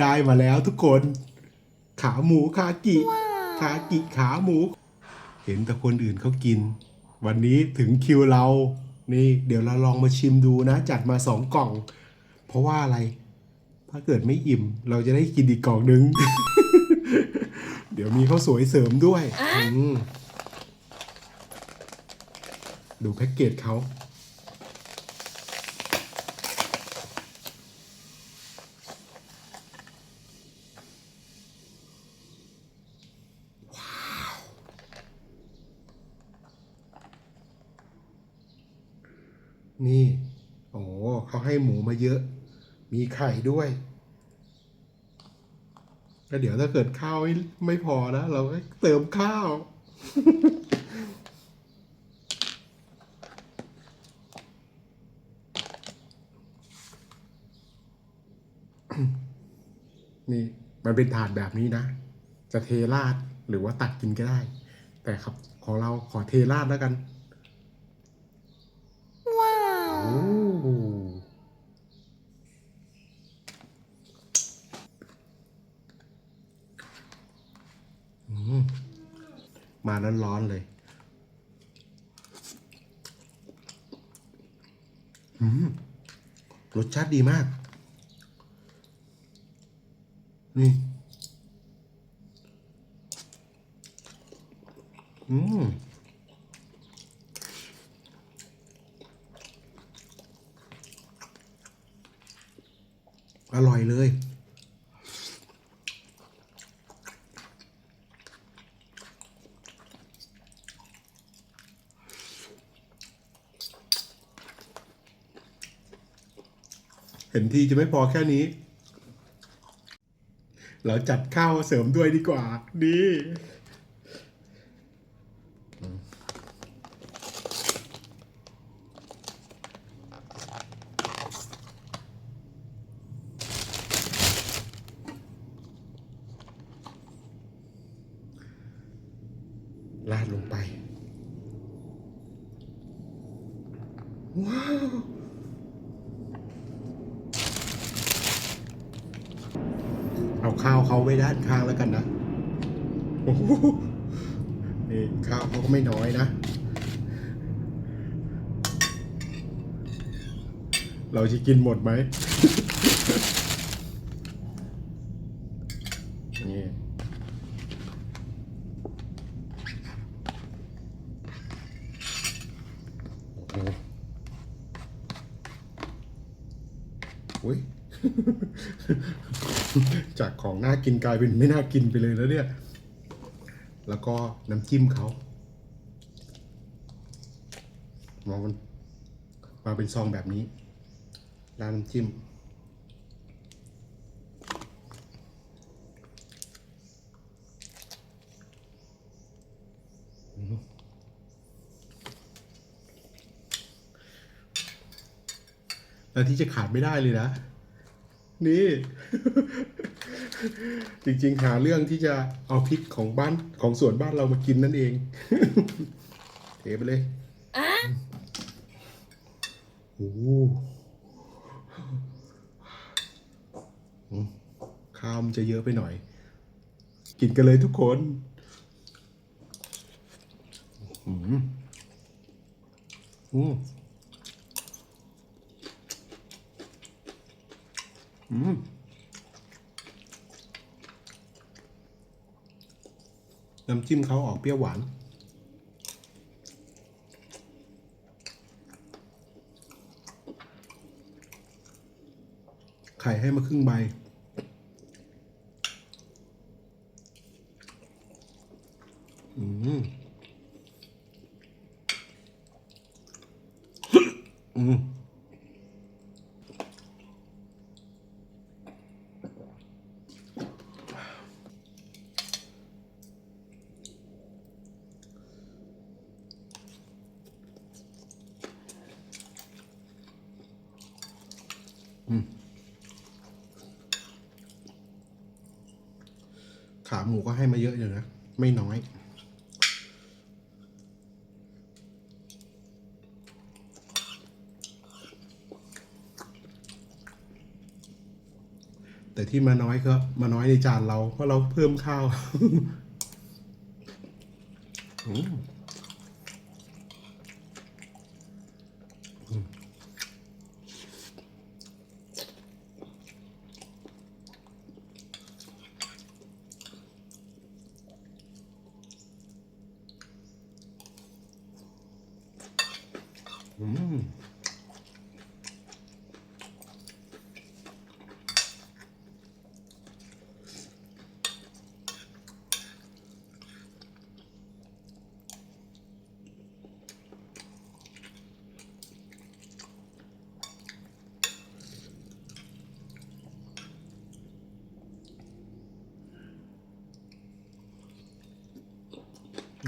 ได้มาแล้วทุกคน ขาหมูคากิคากิขาหมู เห็นแต่คนอื่นเขากิน วันนี้ถึงคิวเรา นี่เดี๋ยวเราลองมาชิมดูนะ จัดมาสองกล่อง เพราะว่าอะไร ถ้าเกิดไม่อิ่ม เราจะได้กินอีกกล่องนึง เดี๋ยวมีข้าวสวยเสริมด้วย ดูแพ็กเกจเขา นี่โอ้เขาให้หมูมาเยอะ มีไข่ด้วยก็เดี๋ยวถ้าเกิดข้าวไม่ไม่พอนะ เราก็เติมข้าว นี่มันเป็นถาดแบบนี้นะ จะเทราดหรือว่าตักกินก็ได้ แต่ครับของเราขอเทราดแล้วกัน ว้าว โอ้อืม มาร้อนๆเลยรสชาติดีมาก นี่ อืมอร่อยเลย ห็นทีจะไม่พอแค่นี้ เราจัดข้าวเสริมด้วยดีกว่า ดีลาดลงไป ว้าว เขาไว้ด้านข้างแล้วกันนะโอ้โหนี่ข้าวเขาก็ไม่น้อยนะ เราจะกินหมดไหมนี่โอ้โหอุ๊ย จากของน่ากินกลายเป็นไม่น่ากินไปเลยแล้วเนี่ย แล้วก็น้ำจิ้มเขามองมันมาเป็นซองแบบนี้ร้านน้ำจิ้มแล้วที่จะขาดไม่ได้เลยนะ นี่ จริงๆ หาเรื่องที่จะเอาพริกของบ้านของสวนบ้านเรามากินนั่นเอง เทไปเลยโอ้โหอืมข้าวมันจะเยอะไปหน่อย กินกันเลยทุกคนอืมอืม อืมน้ำจิ้มเขาออกเปรี้ยวหวาน ไข่ให้มาครึ่งใบ อืม อืม ขาหมูก็ให้มาเยอะอยู่นะ ไม่น้อย แต่ที่มาน้อยก็มาน้อยในจานเราเพราะเราเพิ่มข้าวอืมอ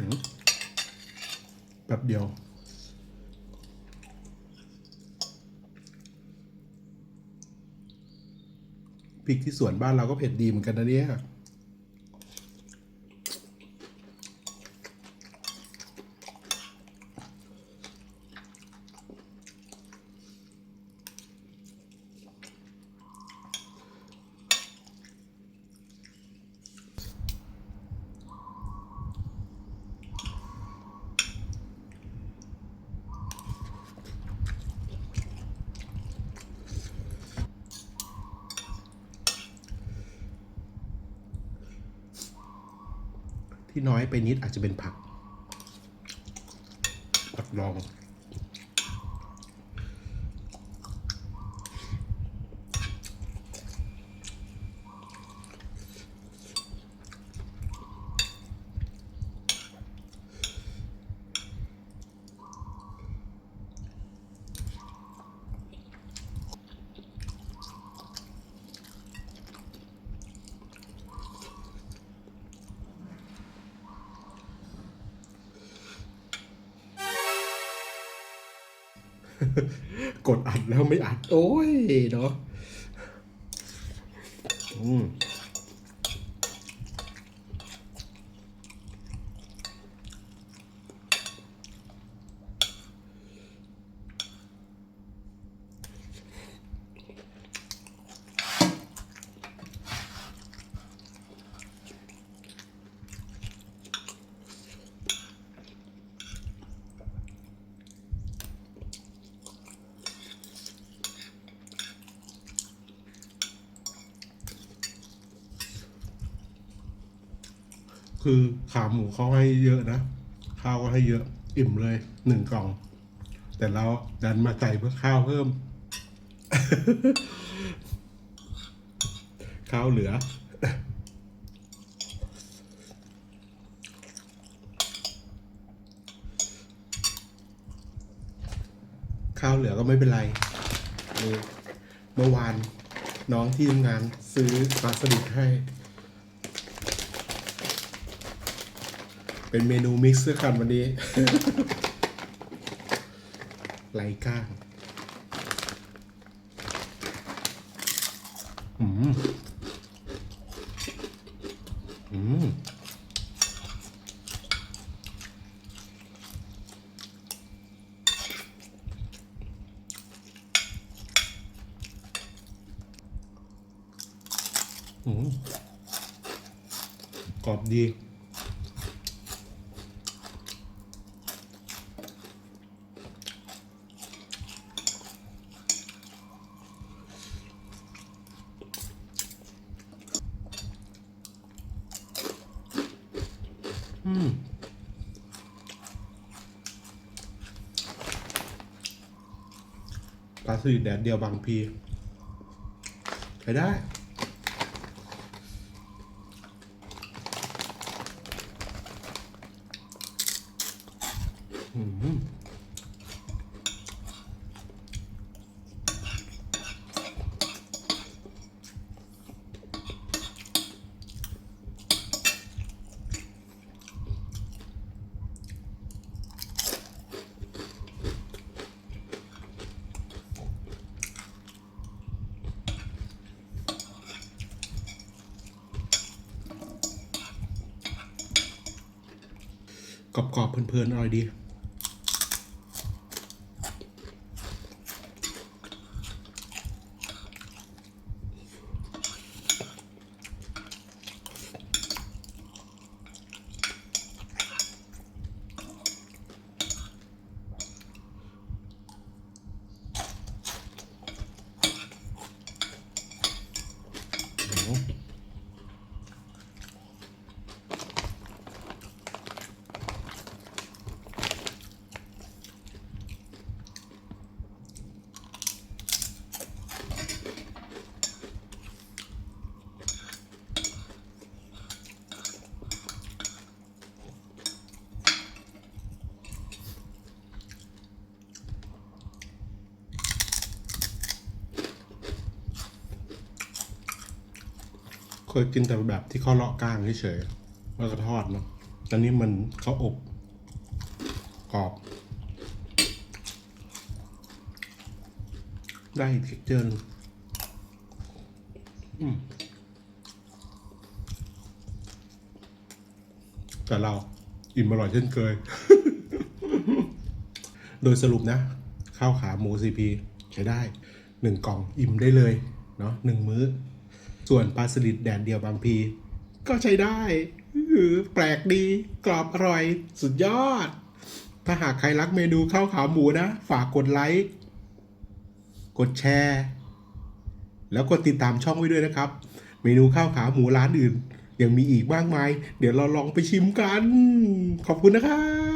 ืม แป๊บเดียว พริกที่สวนบ้านเราก็เผ็ดดีเหมือนกันนะเนี่ย ที่น้อยไปนิดอาจจะเป็นผักผักดอง กดอัดแล้วไม่อัด โอ้ยเนาะอืม คือขาหมูเขาให้เยอะนะข้าวก็ให้เยอะอิ่มเลยหนึ่งกล่อง แต่เราดันมาใส่เพื่อข้าวเพิ่ม ข้าวเหลือ ข้าวเหลือก็ไม่เป็นไรเมื่อวานน้องที่ทำงานซื้อปลาสลิดให้ เป็นเมนูมิกซ์ด้วยกันวันนี้ไหลก้างอืม อืม อืม กรอบดี สื่อแดดเดียวบางพีใช้ได้อืม กรอบๆเพลินๆอร่อยดี เค ยกินแต่แบบที่เขาเลาะกลางเฉยๆแล้วก็ทอดเนาะอันนี้มันเขาอบกรอบ ได้อีกเท็กเจอร์นึงแต่เราอิ่มอร่อยเช่นเคย โดยสรุปนะ ข้าวขาหมูซีพีใช้ได้หนึ่งกล่องอิ่มได้เลย เนาะหนึ่งมื้อ ส่วนปลาสลิดแดดเดียวบางพี ก็ใช้ได้แปลกดี กรอบอร่อย สุดยอด ถ้าหากใครรักเมนูข้าวขาหมูนะ ฝากกดไลค์ กดแชร์ แล้วกดติดตามช่องไว้ด้วยนะครับ เมนูข้าวขาหมูร้านอื่น ยังมีอีกมากมาย เดี๋ยวเราลองไปชิมกัน ขอบคุณนะครับ